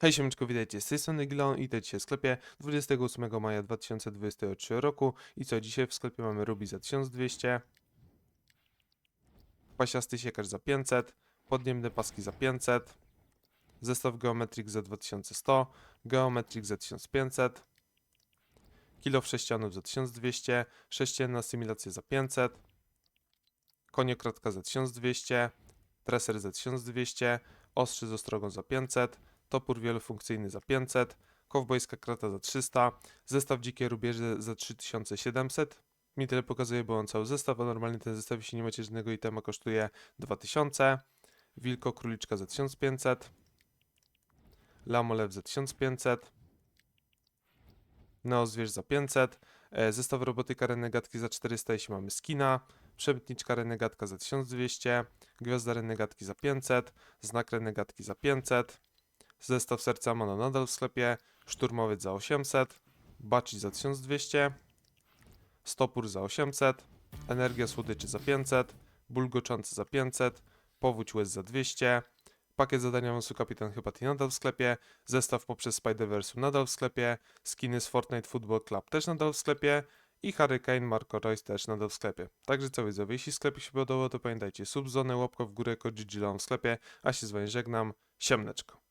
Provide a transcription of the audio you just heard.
Hej siemeczko, witajcie z tej strony Gilon i witajcie w sklepie 28 maja 2023 roku. I co, dzisiaj w sklepie mamy Ruby za 1200 Pasiasty siekacz za 500 Podniemne paski za 500 Zestaw Geometrix za 2100 Geometrix za 1500 Kilo sześcianów za 1200 Sześcienna asymilacja za 500 Koniokratka za 1200 Treser za 1200 Ostrzy z ostrogą za 500 topór wielofunkcyjny za 500, kowbojska krata za 300, zestaw dzikie rubieże za 3700. Mi tyle pokazuje, bo on cały zestaw, a normalnie ten zestaw, jeśli nie macie żadnego itema, kosztuje 2000. Wilko króliczka za 1500. Lamolew za 1500. Neozwierz za 500. e, Zestaw robotyka renegatki za 400, jeśli mamy skina. Przemytniczka renegatka za 1200. Gwiazda renegatki za 500. Znak renegatki za 500. Zestaw serca Mono nadal w sklepie, szturmowiec za 800, baci za 1200, stopór za 800, energia słodyczy za 500, bulgoczący za 500, powódź łez za 200, pakiet zadania Monsu Kapitan Hypati nadal w sklepie, zestaw poprzez Spider-Verse nadal w sklepie, skiny z Fortnite Football Club też nadal w sklepie i Hurricane Marco Royce też nadal w sklepie. Także co widzowie, jeśli sklep się podobał, to pamiętajcie, subzonę, łapka w górę, kod w sklepie, a się z wami żegnam, siemneczko.